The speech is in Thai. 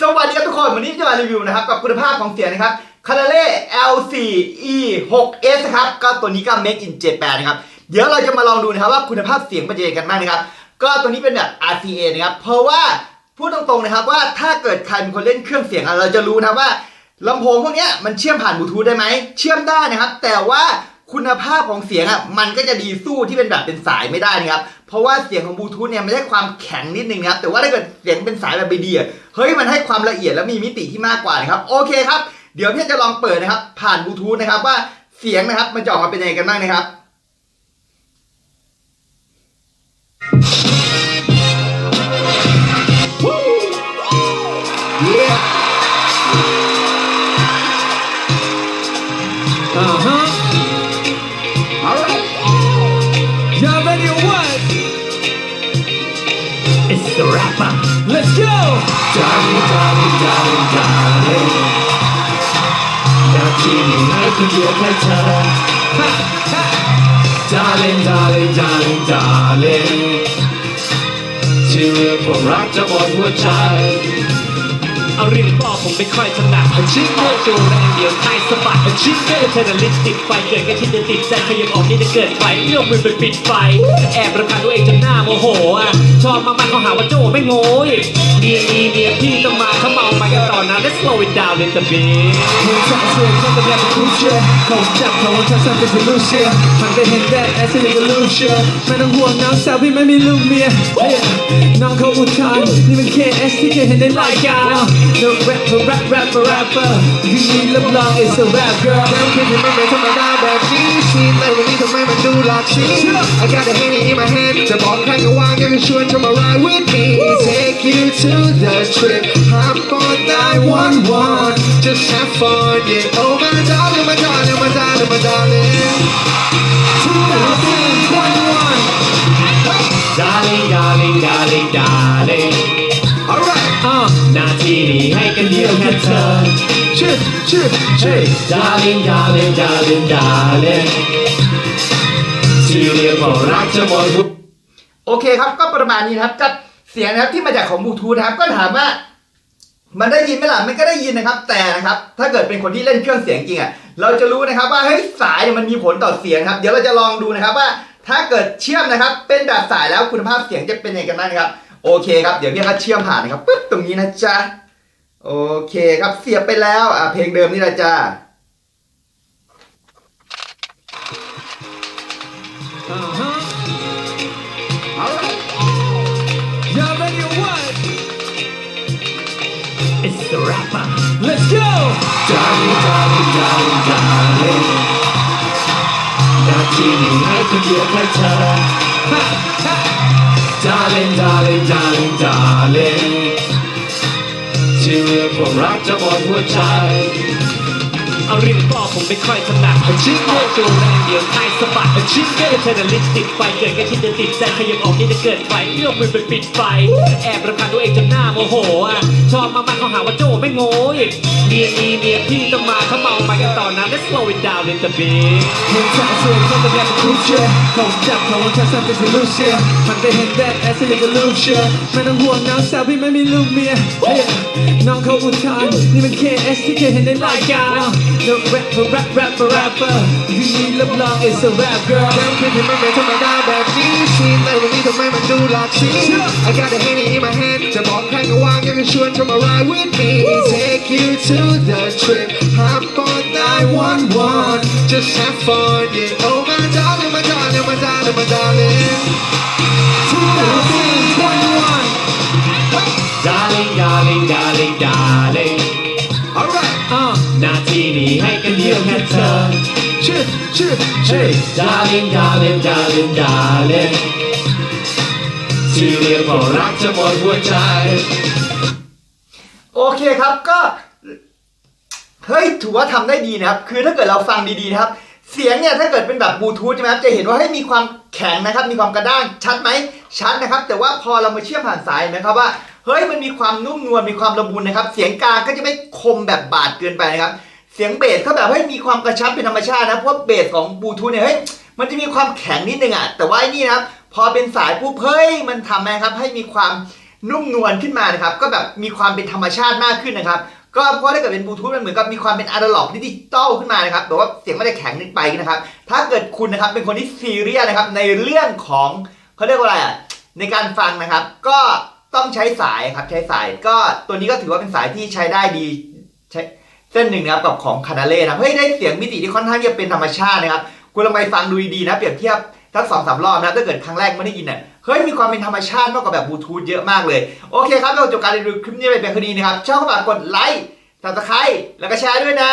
สวัสดีครับทุกคน วันนี้จะมารีวิวนะครับ กับคุณภาพของเสียงนะครับ c a n a l e L4E 6S ครับ ก็ตัวนี้ก็ Make in Japan นะครับ เดี๋ยวเราจะมาลองดูนะครับว่าคุณภาพเสียงเป็นยังไงกันบ้างนะครับ ก็ตัวนี้เป็นแบบ RCA นะครับ เพราะว่าพูดตรงๆนะครับว่าถ้าเกิดใครเป็นคนเล่นเครื่องเสียงอะเราจะรู้นะว่าลำโพงพวกนี้มันเชื่อมผ่านบลูทูธได้ไหม เชื่อมได้นะครับ แต่ว่าคุณภาพของเสียงอะมันก็จะดีสู้ที่เป็นแบบเป็นสายไม่ได้นะครับ เพราะว่าเสียงของบลูทูธเนี่ยมันได้ความแข็งนิดนึงนะครับ แต่ว่าถ้าเกิดเสียงเป็นสายแบบบีดียเฮ้ยมันให้ความละเอียดและมีมิติที่มากกว่านะครับ โอเคครับ เดี๋ยวพี่จะลองเปิดนะครับ ผ่านบลูทูธนะครับว่าเสียงนะครับมันจะออกมาเป็นยังไงกันบ้างนะครับ Let's go. Darling, darling, darling, darling. นาทีนี้ให้คนเดียวแค่เธอ Darling, darling, darling, darling ที่เรื่องความรักจะหมดหัวใจ เอาเริมบอผมไม่ค่อยถนัดชิ้นเดียวจูแรงเดียวไทยสะบัดชิ้นเดียวเธอน่ะลิ้นติดไฟเกิดกันที่จะติดใจขยังออกนี่จะเกิดไฟเอื้อมมือไปปิดไฟ แอบระคาญตัวเองจนหน้าโมโหอะชอบมากๆเขาหาว่าโจ้ไม่โง่เมียมีเมียพี่ต้องมาเขาเมาไปกันต่อนะ Let's slow it down in the beat มึงจะเสียจะแบ บคูเชียเขาจับเขาว่าฉันสั่นเป็นสิลูเชียมันไปเห็นแดดแอสซิลิกลูเชียไม่ต้องห่วงน้องสาวพี่ไม่มีลูกเมียเฮ้ยน้องเขาอุทานนี่มัน KS ที่เคยเห็นในรายการ No rapper rap rapper rapper ที่นี่รับรอง is a rap girl แล้วคิดถึงมันไม่ธรรมดาแบบนี้ชีนเลยวันนี้ทำไมมันดูหลากสี I got a henny in my hand จะบอกใครก็ว่างยังชวนเข้ามา ride with me take you to the trip hop on 911 just have fun yeah oh my darling my darling my darling my darling Darling darling darling darling alright อะนาทีนี้ให้กันเดียวแค่เธอ chip chip chip Darling darling darling darling ที่เรียกว่ารักจะหมดหัวโอเคครับก็ประมาณนี้นะครับกับเสียงนะครับที่มาจากของบลูทูธนะครับก็ถามว่า มันได้ยินไหมล่ะมันก็ได้ยินนะครับ แต่นะครับ ถ้าเกิดเป็นคนที่เล่นเครื่องเสียงจริงอะเราจะรู้นะครับว่าเฮ้ยสายเนี่ยมันมีผลต่อเสียงครับ เดี๋ยวเราจะลองดูนะครับว่า ถ้าเกิดเชื่อมนะครับ เป็นแบบสายแล้วคุณภาพเสียงจะเป็นยังไงกันบ้างครับ โอเคครับเดี๋ยวพี่ก็เชื่อมผ่านนะครับปึ๊บตรงนี้นะจ๊ะโอเคครับเสียบไปแล้วอะเพลงเดิมนี่แหละจ๊ะ Let's go! Darling darling darling darling นาทีนี้ให้คนเดียวแค่เธอ Ha, ha. Darling darling darling darling ที่เรียกว่ารักจะหมดหัวใจเอาริมบอผมไม่ค่อยถนัดชิ้นเดียวจูแรงเดียวไทยสะบัดชิ้นเดียวเธอน่ะลิ้นติดไฟเกิดแค่ที่จะติดใจขยับออกนี่จะเกิดไฟเอื้อมมือไปปิดไฟ แอบรำคาญตัวเองจนหน้าโมโหอะ ชอบมากๆเขาหาว่าโจ้ไม่โง่อีกเมียมีเมียพี่ต้องมาเขาเมาไปกันต่อนะ Let's slow it down in the beat มึงจะเสียงเขาจะแบบคูเชียเขาจับเขาว่าฉันสั่นเป็นสิลูเชียมันไปเห็นแดดแอสซิลิกลูเชียไม่ต้องห่วงน้องสาวพี่ไม่มีลูกเมียเฮ้ยน้องเขาอุทานนี่มัน KS ที่เคยเห็นในรายการ No rapper rap rapper rapper ที่นี่รับรอง is a rap girl แล้วคิดถึงมันไม่ธรรมดาแบบนี้ชีนเลยวันนี้ทำไมมันดูหลากสี I got a henny in my hand จะบอกใครก็ว่างยังชวนเข้ ามา ride with me take you to the trip hop on 911 just have fun yeah oh my darling my darling my darling my darling Darling darling darling darling alright อ่ะ นาทีนี้ให้กันเดียวแค่เธอ chip chip Hey chip darling darling darling darling ที่เรียกว่ารักจะหมดหัวใจ โอเคครับก็เฮ้ยถือว่าทำได้ดีนะครับ คือถ้าเกิดเราฟังดีๆนะครับ เสียงเนี่ยถ้าเกิดเป็นแบบบลูทูธใช่ไหมครับจะเห็นว่าให้มีความแข็งนะครับ มีความกระด้างชัดไหมชัดนะครับ แต่ว่าพอเรามาเชื่อมผ่านสายนะครับว่าเฮ้ยมันมีความนุ่มนวลมีความละมุนนะครับ เสียงกลางก็จะไม่คมแบบบาดเกินไปนะครับ เสียงเบสก็แบบให้มีความกระชับเป็นธรรมชาตินะเพราะเบสของบลูทูธเนี่ยเฮ้ยมันจะมีความแข็งนิดนึงอะแต่ว่าไอ้นี่นะครับพอเป็นสายปุ๊บเฮ้ยมันทำนะครับให้มีความ นุ่มนวลขึ้นมานะครับ ก็แบบมีความเป็นธรรมชาติมากขึ้นนะครับ ก็เพราะถ้าเกิดเป็นบลูทูธมันเหมือนกับมีความเป็นอะนาล็อกดิจิตอลขึ้นมานะครับแต่ว่าเสียงไม่ได้แข็งไปนะครับ ถ้าเกิดคุณนะครับเป็นคนที่ซีเรียสนะครับในเรื่องของเขาเรียกว่าอะไรอะในการฟังนะครับ ก็ต้องใช้สายครับใช้สายก็ตัวนี้ก็ถือว่าเป็นสายที่ใช้ได้ดีใช้เส้นหนึ่งนะครับกับของคานาเล่นะเฮ้ยได้เสียงมิติที่ค่อนข้างจะเป็นธรรมชาตินะครับ คุณลองไปฟังดูดีๆนะเปรียบเทียบ ทั้งสองสามรอบนะถ้าเกิดครั้งแรกไม่ได้ยินเนี่ยเฮ้ยมีความเป็นธรรมชาติมากกว่าแบบบลูทูธเยอะมากเลย โอเคครับเราจบการรีวิวคลิปนี้ไปเป็นคดีนะครับชอบก็ฝากกดไลค์ subscribe แล้วก็แชร์ด้วยนะ